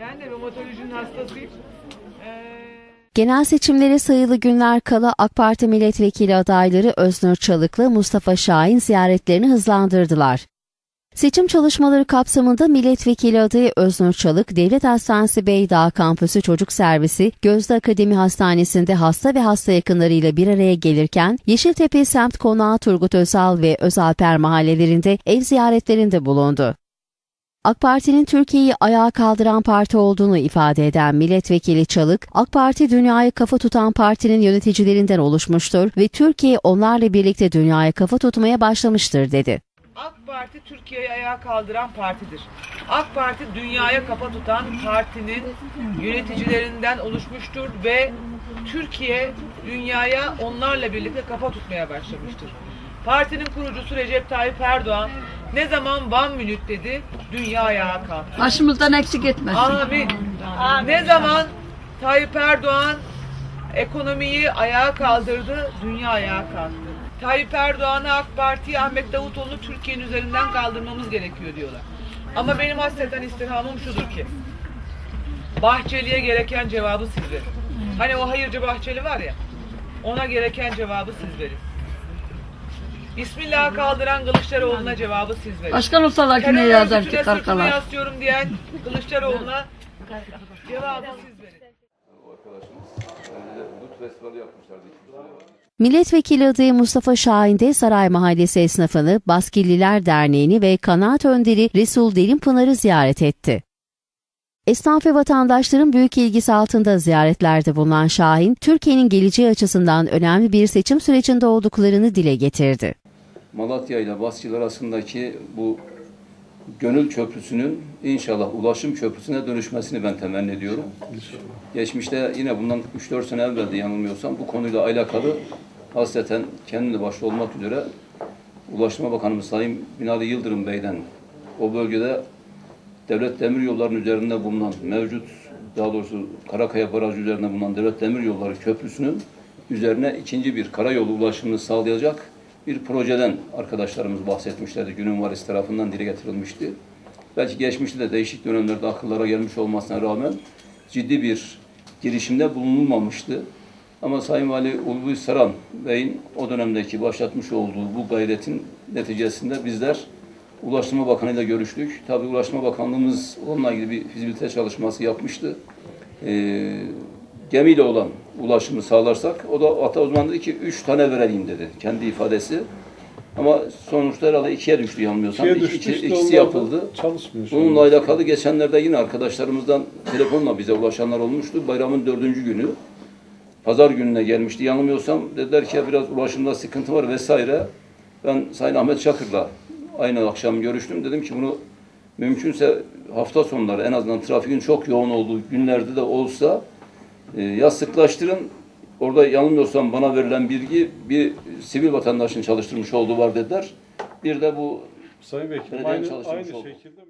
Ben de romatolojinin hastasıyım. Ee, Genel seçimlere sayılı günler kala AK Parti milletvekili adayları Öznur Çalık'la Mustafa Şahin ziyaretlerini hızlandırdılar. Seçim çalışmaları kapsamında milletvekili adayı Öznur Çalık, Devlet Hastanesi Beydağ Kampüsü Çocuk Servisi, Gözde Akademi Hastanesi'nde hasta ve hasta yakınlarıyla bir araya gelirken, Yeşiltepe Semt Konağı Turgut Özal ve Özalper mahallelerinde ev ziyaretlerinde bulundu. AK Parti'nin Türkiye'yi ayağa kaldıran parti olduğunu ifade eden milletvekili Çalık, AK Parti dünyayı kafa tutan partinin yöneticilerinden oluşmuştur ve Türkiye onlarla birlikte dünyaya kafa tutmaya başlamıştır dedi. AK Parti Türkiye'yi ayağa kaldıran partidir. AK Parti dünyaya kafa tutan partinin yöneticilerinden oluşmuştur ve Türkiye dünyaya onlarla birlikte kafa tutmaya başlamıştır. Partinin kurucusu Recep Tayyip Erdoğan ne zaman one minute dedi, dünya ayağa kalktı. Başımızdan eksik etmesin. Amin. Ne zaman Tayyip Erdoğan ekonomiyi ayağa kaldırdı, dünya ayağa kalktı. Tayyip Erdoğan'ı AK Parti'yi Ahmet Davutoğlu'nu Türkiye'nin üzerinden kaldırmamız gerekiyor diyorlar. Ama benim hasreten istirhamım şudur ki, Bahçeli'ye gereken cevabı siz verin. Hani o hayırcı Bahçeli var ya, ona gereken cevabı siz verin. Bismillah kaldıran Kılıçdaroğlu'na cevabı siz verin. Başkan olsalar yine Terör yazar örgütüne ki sırtımı karkalar. yaslıyorum diyen Kılıçdaroğlu'na cevabı siz verin. O arkadaşımız bence de Dut Festivali yapmışlardı. iki sene evvel. Milletvekili adayı Mustafa Şahin de Saray Mahallesi esnafını, Baskilliler Derneği'ni ve kanaat önderi Resul Derinpınar'ı ziyaret etti. Esnaf ve vatandaşların büyük ilgisi altında ziyaretlerde bulunan Şahin, Türkiye'nin geleceği açısından önemli bir seçim sürecinde olduklarını dile getirdi. Malatya ile Basçıl arasındaki bu gönül köprüsünün inşallah ulaşım köprüsüne dönüşmesini ben temenni ediyorum. Geçmişte yine bundan 3-4 sene evveldi yanılmıyorsam bu konuyla alakalı hasreten kendim de başta olmak üzere Ulaştırma Bakanımız Sayın Binali Yıldırım Bey'den o bölgede devlet demir yollarının üzerinde bulunan mevcut daha doğrusu Karakaya Barajı üzerinde bulunan devlet demir yolları köprüsünün üzerine ikinci bir karayolu ulaşımını sağlayacak bir projeden arkadaşlarımız bahsetmişlerdi. Günün Varis tarafından dile getirilmişti. Belki geçmişte de değişik dönemlerde akıllara gelmiş olmasına rağmen ciddi bir girişimde bulunulmamıştı. Ama Sayın Vali Ulvi Saran Bey'in o dönemdeki başlatmış olduğu bu gayretin neticesinde bizler Ulaştırma Bakanı ile görüştük. Tabii Ulaştırma Bakanlığımız onunla ilgili bir fizibilite çalışması yapmıştı. Ee, gemiyle olan ulaşımı sağlarsak, o da hatta o zaman dedi ki üç tane verelim dedi kendi ifadesi. Ama sonuçta herhalde ikiye düştü yanılmıyorsam. İkiye İki- düştü, iki- işte ikisi yapıldı. Çalışmıyor Bununla alakalı geçenlerde yine arkadaşlarımızdan telefonla bize ulaşanlar olmuştu. Bayramın dördüncü günü. Pazar gününe gelmişti. Yanılmıyorsam dediler ki biraz ulaşımda sıkıntı var vesaire. Ben Sayın Ahmet Çakır'la aynı akşam görüştüm. Dedim ki bunu mümkünse hafta sonları en azından trafiğin çok yoğun olduğu günlerde de olsa e, ya sıklaştırın. Orada yanılmıyorsam bana verilen bilgi bir sivil vatandaşın çalıştırmış olduğu var dediler. Bir de bu Sayın Vekilim aynı, aynı şekilde